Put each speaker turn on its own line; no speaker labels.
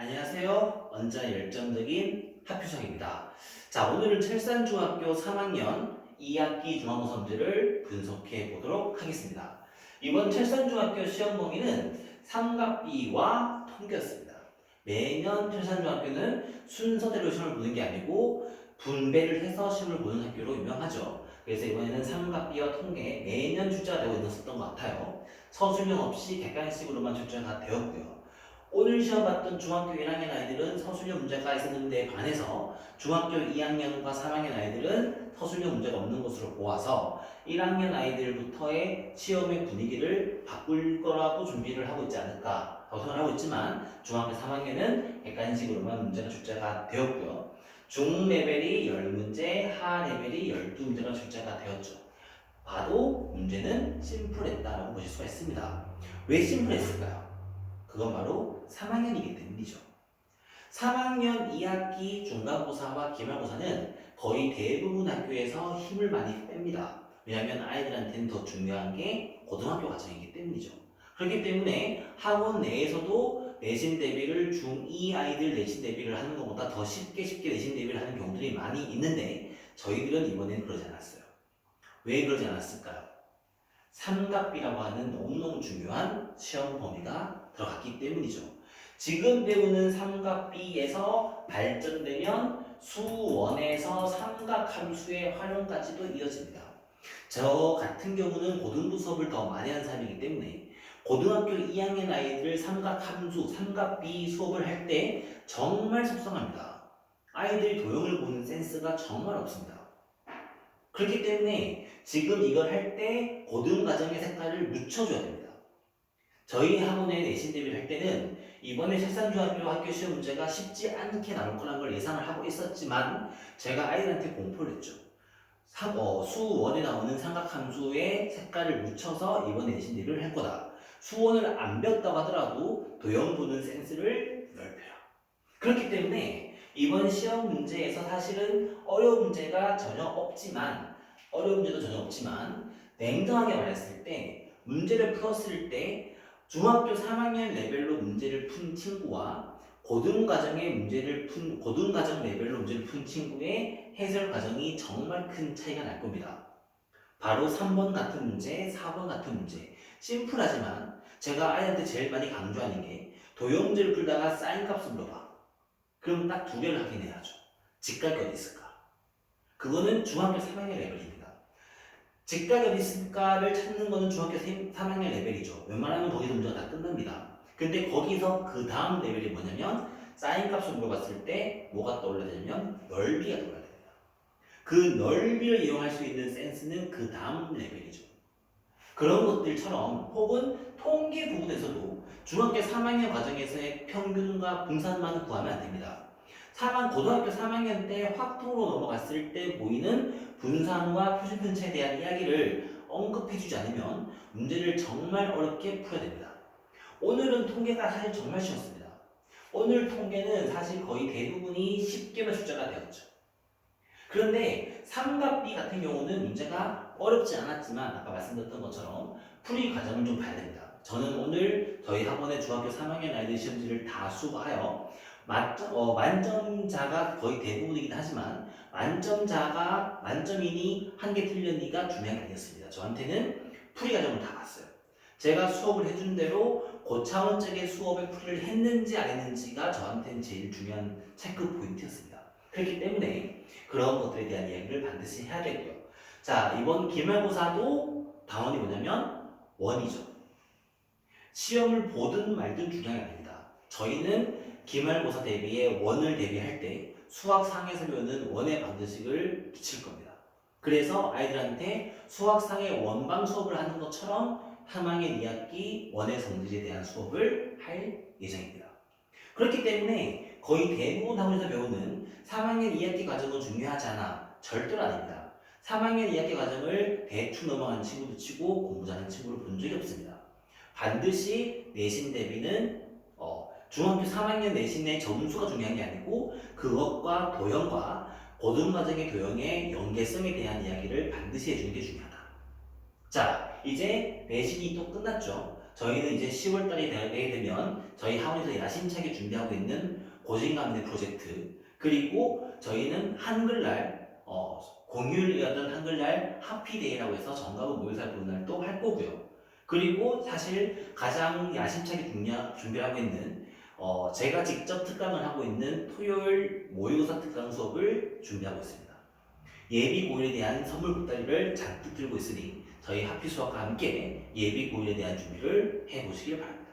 안녕하세요. 언제나 열정적인 학교장입니다. 자, 오늘은 철산중학교 3학년 2학기 중앙고사 문제를 분석해 보도록 하겠습니다. 이번 철산중학교 시험 범위는 삼각비와 통계였습니다. 매년 철산중학교는 순서대로 시험을 보는 게 아니고 분배를 해서 시험을 보는 학교로 유명하죠. 그래서 이번에는 삼각비와 통계 매년 출제가 되고 있었던 것 같아요. 서술형 없이 객관식으로만 출제가 되었고요. 오늘 시험 봤던 중학교 1학년 아이들은 서술형 문제가 있었는데 반해서 중학교 2학년과 3학년 아이들은 서술형 문제가 없는 것으로 보아서 1학년 아이들부터의 시험의 분위기를 바꿀 거라고 준비를 하고 있지 않을까 생각을 하고 있지만 중학교 3학년은 객관식으로만 문제가 출제가 되었고요. 중 레벨이 10문제, 하 레벨이 12문제가 출제가 되었죠. 봐도 문제는 심플했다라고 보실 수가 있습니다. 왜 심플했을까요? 그건 바로 3학년이기 때문이죠. 3학년 2학기 중간고사와 기말고사는 거의 대부분 학교에서 힘을 많이 뺍니다. 왜냐하면 아이들한테는 더 중요한 게 고등학교 과정이기 때문이죠. 그렇기 때문에 학원 내에서도 내신 대비를 중2 아이들 내신 대비를 하는 것보다 더 쉽게 쉽게 내신 대비를 하는 경우들이 많이 있는데 저희들은 이번에는 그러지 않았어요. 왜 그러지 않았을까요? 삼각비라고 하는 너무너무 중요한 시험 범위가 들어갔기 때문이죠. 지금 배우는 삼각비에서 발전되면 수원에서 삼각함수의 활용까지도 이어집니다. 저 같은 경우는 고등부 수업을 더 많이 하는 사람이기 때문에 고등학교 2학년 아이들 삼각함수, 삼각비 수업을 할 때 정말 속상합니다. 아이들이 도형을 보는 센스가 정말 없습니다. 그렇기 때문에 지금 이걸 할 때 고등 과정의 색깔을 묻혀줘야 됩니다. 저희 학원에 내신 대비를 할 때는 이번에 실산중학교 학교 시험 문제가 쉽지 않게 나올 거라는 걸 예상을 하고 있었지만 제가 아이들한테 공포를 했죠. 사- 어, 수원에 나오는 삼각함수의 색깔을 묻혀서 이번에 내신 대비를 할 거다. 수원을 안 배웠다고 하더라도 도형 보는 센스를 넓혀라. 그렇기 때문에 이번 시험 문제에서 사실은 어려운 문제가 전혀 없지만 어려운 문제도 전혀 없지만 냉정하게 말했을 때 문제를 풀었을 때 중학교 3학년 레벨로 문제를 푼 친구와 고등 과정의 문제를 푼 고등 과정 레벨로 문제를 푼 친구의 해설 과정이 정말 큰 차이가 날 겁니다. 바로 3번 같은 문제, 4번 같은 문제. 심플하지만 제가 아이한테 제일 많이 강조하는 게 도형 문제를 풀다가 사인 값을 물어봐. 그럼 딱 두 개를 확인해야죠. 직각이 어디 있을까? 그거는 중학교 3학년 레벨입니다. 어디 있을까를 찾는 거는 중학교 3학년 레벨이죠. 웬만하면 거기서 문제가 다 끝납니다. 근데 거기서 그 다음 레벨이 뭐냐면 사인 값을 물어봤을 때 뭐가 떠올라야 되냐면 넓이가 떠올라야 됩니다. 그 넓이를 이용할 수 있는 센스는 그 다음 레벨이죠. 그런 것들처럼 혹은 통계 부분에서도 중학교 3학년 과정에서의 평균과 분산만 구하면 안 됩니다. 3학, 고등학교 3학년 때 확통으로 넘어갔을 때 보이는 분산과 표준편차에 대한 이야기를 언급해주지 않으면 문제를 정말 어렵게 풀어야 됩니다. 오늘은 통계가 사실 정말 쉬웠습니다. 오늘 통계는 사실 거의 대부분이 쉽게만 출제가 되었죠. 그런데 삼각비 같은 경우는 문제가 어렵지 않았지만 아까 말씀드렸던 것처럼 풀이 과정을 좀 봐야 됩니다. 저는 오늘 저희 학원의 중학교 3학년 아이들 시험지를 다 수거하여 만점, 어, 만점자가 거의 대부분이긴 하지만 만점자가 만점이니 한 개 틀렸니가 중요한 게 아니었습니다. 저한테는 풀이 과정을 다 봤어요. 제가 수업을 해준 대로 고차원적의 수업의 풀이를 했는지 안 했는지가 저한테는 제일 중요한 체크 포인트였습니다. 그렇기 때문에 그런 것들에 대한 이야기를 반드시 해야 되고요. 자, 이번 기말고사도 당원이 뭐냐면 원이죠. 시험을 보든 말든 중요한 게 아닙니다. 저희는 기말고사 대비에 원을 대비할 때 수학상에서 배우는 원의 방정식을 붙일 겁니다. 그래서 아이들한테 수학상의 원방 수업을 하는 것처럼 3학년 2학기 원의 성질에 대한 수업을 할 예정입니다. 그렇기 때문에 거의 대부분 학원에서 배우는 3학년 2학기 과정은 중요하지 않아. 절대로 아닙니다. 3학년 2학기 과정을 대충 넘어간 친구도 치고 공부 잘하는 친구를 본 적이 없습니다. 반드시 내신 대비는 어, 중학교 3학년 내신의 점수가 중요한 게 아니고 그것과 도형과 고등과정의 도형의 연계성에 대한 이야기를 반드시 해주는 게 중요하다. 자, 이제 내신이 또 끝났죠. 저희는 이제 10월 달이 되게 되면 저희 학원에서 야심차게 준비하고 있는 고진감대 프로젝트 그리고 저희는 한글날 어, 공휴일이었던 한글날 하피데이라고 해서 정가고 모의사를 보는 날도 할 거고요. 그리고 사실 가장 야심차게 준비- 준비하고 있는 어, 제가 직접 특강을 하고 있는 토요일 모의고사 특강 수업을 준비하고 있습니다. 예비 고일에 대한 선물 보따리를 잔뜩 들고 있으니 저희 하피 수학과 함께 예비 고일에 대한 준비를 해보시길 바랍니다.